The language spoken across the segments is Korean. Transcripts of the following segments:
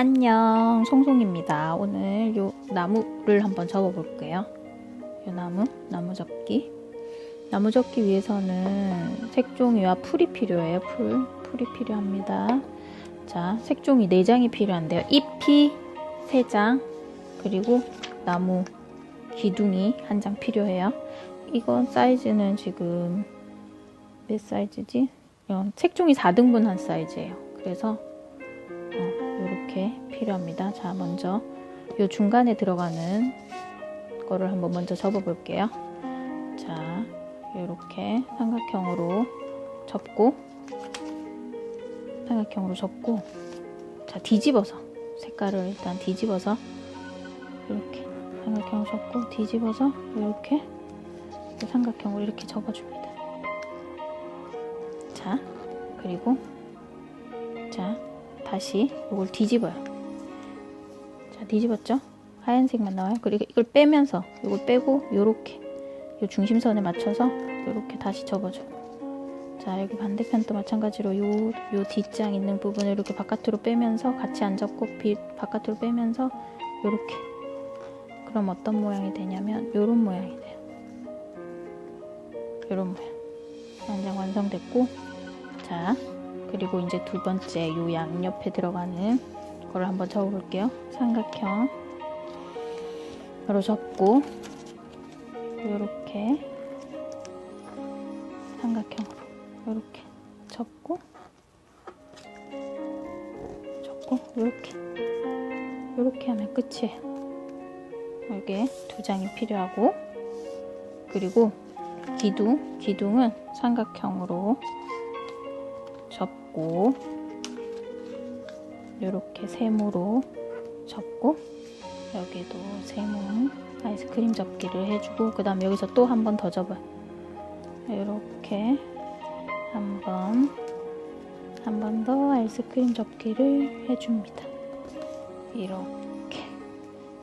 안녕. 송송입니다. 오늘 요 나무를 한번 접어 볼게요. 요 나무 나무 접기. 나무 접기 위해서는 색종이와 풀이 필요해요 풀. 풀이 필요합니다. 자 색종이 4장이 필요한데요. 잎이 3장 그리고 나무 기둥이 한장 필요해요. 이건 사이즈는 지금 몇 사이즈지? 이건 색종이 4등분 한 사이즈예요. 그래서 어, 이렇게 필요합니다. 자, 먼저 이 중간에 들어가는 거를 한번 먼저 접어 볼게요. 자, 이렇게 삼각형으로 접고 삼각형으로 접고 자, 뒤집어서 색깔을 일단 뒤집어서 이렇게 삼각형으로 접고 뒤집어서 이렇게 삼각형으로 이렇게 접어줍니다. 자, 그리고 자, 다시 이걸 뒤집어요. 자, 뒤집었죠? 하얀색만 나와요. 그리고 이걸 빼면서 이걸 빼고 요렇게 요 중심선에 맞춰서 요렇게 다시 접어줘. 자, 여기 반대편도 마찬가지로 요, 요 뒷장 있는 부분을 이렇게 바깥으로 빼면서 같이 안 접고 비, 바깥으로 빼면서 요렇게. 그럼 어떤 모양이 되냐면 요런 모양이 돼요. 요런 모양. 완장 완성됐고 자, 그리고 이제 두 번째 요 양옆에 들어가는 거를 한번 접어볼게요. 삼각형으로 접고 이렇게 삼각형으로 이렇게 접고 접고 이렇게 이렇게 하면 끝이에요. 이게 두 장이 필요하고 그리고 기둥 기둥은 삼각형으로 접고 이렇게 세모로 접고 여기도 세모 아이스크림 접기를 해주고 그 다음 여기서 또 한 번 더 접어요. 이렇게 한 번 한 번 더 아이스크림 접기를 해줍니다. 이렇게.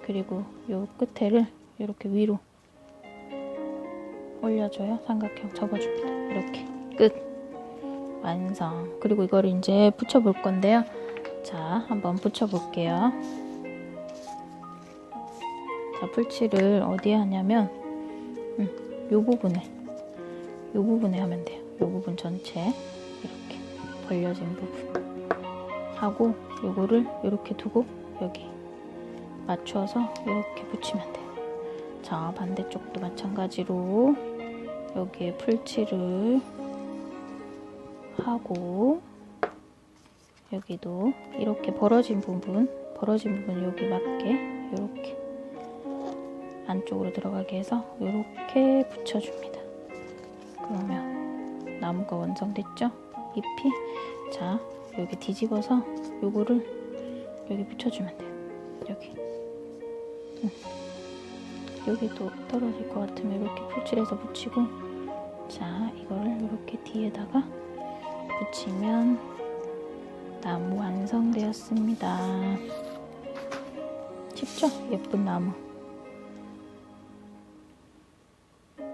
그리고 요 끝에를 이렇게 위로 올려줘요. 삼각형 접어줍니다. 이렇게. 끝 완성. 그리고 이걸 이제 붙여 볼 건데요. 자, 한번 붙여 볼게요. 자, 풀칠을 어디에 하냐면, 음, 요 부분에, 요 부분에 하면 돼요. 요 부분 전체. 이렇게 벌려진 부분. 하고, 요거를 이렇게 두고, 여기 맞춰서 이렇게 붙이면 돼요. 자, 반대쪽도 마찬가지로 여기에 풀칠을 하고 여기도 이렇게 벌어진 부분 벌어진 부분 여기 맞게 이렇게 안쪽으로 들어가게 해서 이렇게 붙여줍니다. 그러면 나무가 완성됐죠? 잎이 자 여기 뒤집어서 요거를 여기 붙여주면 돼요. 여기 응. 여기도 떨어질 것 같으면 이렇게 풀칠해서 붙이고 자 이거를 이렇게 뒤에다가 붙이면 나무 완성되었습니다. 쉽죠? 예쁜 나무.